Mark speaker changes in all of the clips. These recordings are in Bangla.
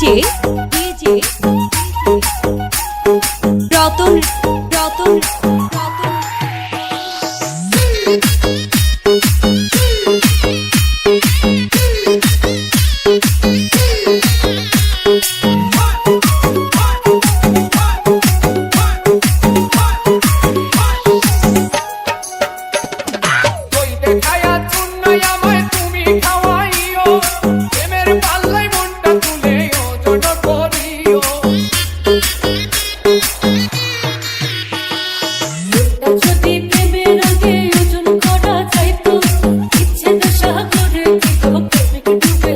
Speaker 1: DJ DJ Ratan Ratan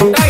Speaker 1: se